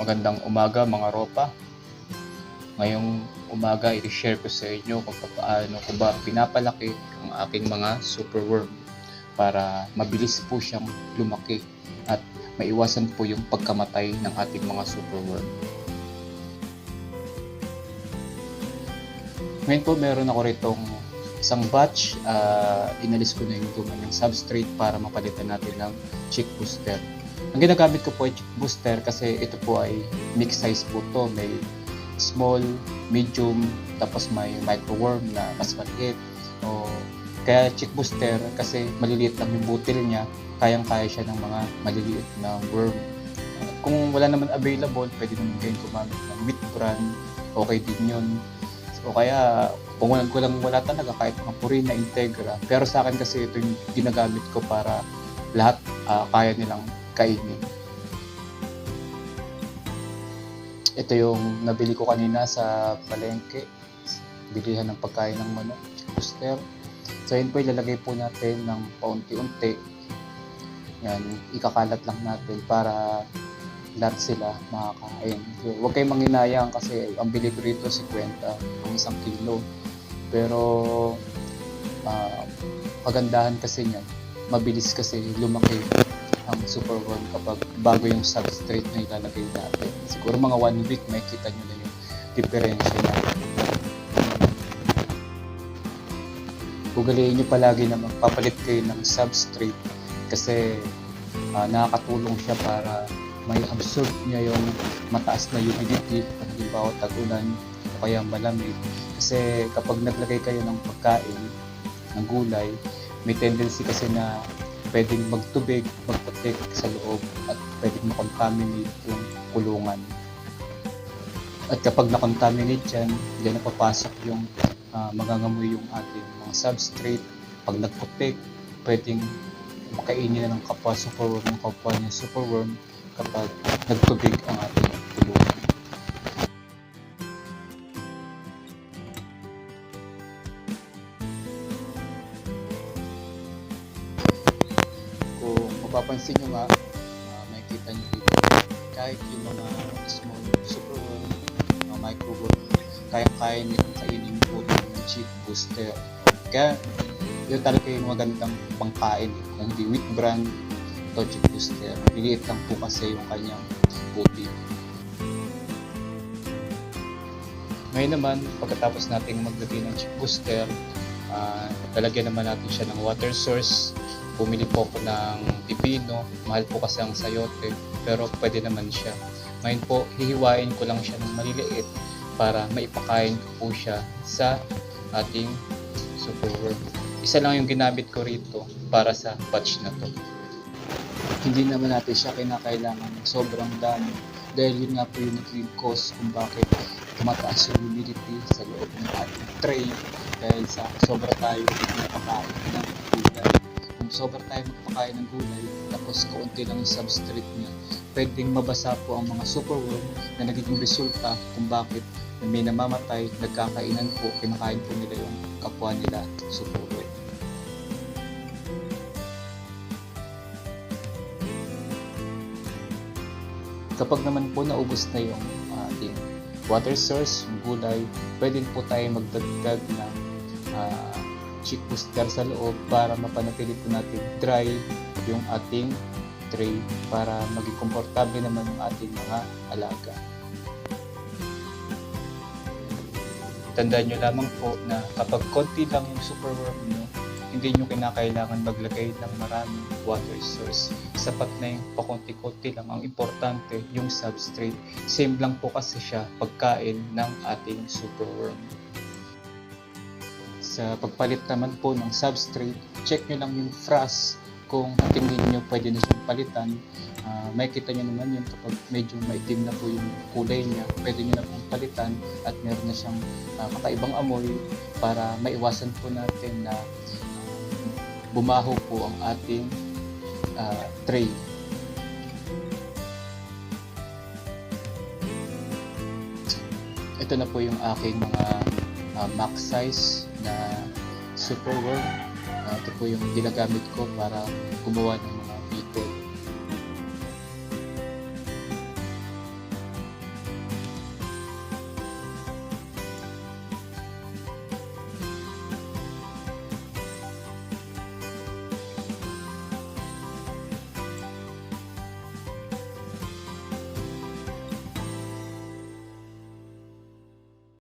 magandang umaga mga ropa. Ngayong umaga, i-share ko sa inyo kung paano ko ba pinapalaki ang aking mga superworm para mabilis po siyang lumaki at maiwasan po yung pagkamatay ng ating mga superworm. Ngayon po meron ako ritong isang batch, ah, inalis ko na yung gumawa ng substrate para mapalitan natin ng chick booster. Ang ginagamit ko po ay chick booster kasi ito po ay mixed size po to. May small, medium, tapos may microworm na mas maliit. O, kaya chick booster kasi maliliit lang yung butil niya, kayang-kaya siya ng mga maliliit na worm. Kung wala naman available, pwede naman kayo gumamit ng wheat bran, okay din yun. O kaya, kung walang, walang wala talaga, kahit mga Purina Integra. Pero sa akin kasi ito yung ginagamit ko para lahat ah, kaya nilang kainin. Ito yung nabili ko kanina sa palengke. Bilihan ng pagkain ng manok, booster. So yun po ilalagay po natin ng paunti-unti. Yan, ikakalat lang natin para lahat sila makakain. Huwag kayong manginayang kasi ang bili ko rito 50 ang isang kilo. Pero ah, kagandahan kasi niyan, mabilis kasi lumaki ang superworm kapag bago yung substrate na ilalagay natin. Siguro mga one week may kita nyo na yung diferensya na. Ugaliin nyo palagi na magpapalit kayo ng substrate kasi ah, nakakatulong siya para may absorb niya yung mataas na humidity halimbawa tag-ulan o kaya malamig. Kasi kapag naglagay kayo ng pagkain, ng gulay, may tendency kasi na pwedeng magtubig, magputik sa loob at pwedeng makontaminate yung kulungan. At kapag nakontaminate yan, diyan na papasok yung ah, magangamoy yung ating mga substrate. Pag nagputik, pwedeng makainin na ng kapwa superworm ng kapwa niya superworm kapag nagtubig ang ating mapapansin nyo nga, uh, makikita nyo dito, kahit yung mga small superworm, mga microworm, kaya-kaya nilang kainin po ng chick booster. Kaya, yun talaga yung magandang pangkain. Kung di wheat bran, to chick booster. Liliit lang po kasi yung kanyang buti. Ngayon naman, pagkatapos nating maglagay ng chick booster, ah, lalagyan naman natin siya ng water source. Bumili po ako ng pipino. Mahal po kasi ang sayote, pero pwede naman siya. Ngayon po, hihiwain ko lang siya ng maliliit para maipakain ko po siya sa ating superworm. Isa lang yung ginamit ko rito para sa batch na to. Hindi naman natin siya kinakailangan ng sobrang dami dahil yun nga po yung naging cause kung bakit tumataas yung humidity sa loob ng ating tray dahil sa sobra tayo nagpapakain ng gulay. Sobra tayo magpakain ng gulay tapos kaunti lang yung substrate niya, pwedeng mabasa po ang mga superworm na nagiging resulta kung bakit may namamatay, nagkakainan po, kinakain po nila yung kapwa nila superworm. Kapag naman po naubos na yung ating water source, yung gulay, pwede po tayo magdagdag ng uh, chick booster sa loob para mapanatili po natin dry yung ating tray para maging komportable naman yung ating mga alaga. Tandaan nyo lamang po na kapag konti lang yung superworm nyo, hindi nyo kinakailangan maglagay ng maraming water source. Sapat na yung pakunti-kunti lang. Ang importante, yung substrate. Same lang po kasi siya pagkain ng ating superworm. Sa pagpalit naman po ng substrate, check nyo lang yung frost kung tingin nyo pwede na siyang palitan. Ah, may kita nyo naman yun kapag medyo maitim na po yung kulay niya, pwede nyo na pong palitan at meron na siyang ah, kakaibang amoy para maiwasan po natin na bumaho po ang ating ah, tray. Ito na po yung aking mga uh, Mac size na Super Worm. Uh, ito po yung ginagamit ko para gumawa ng mga beetle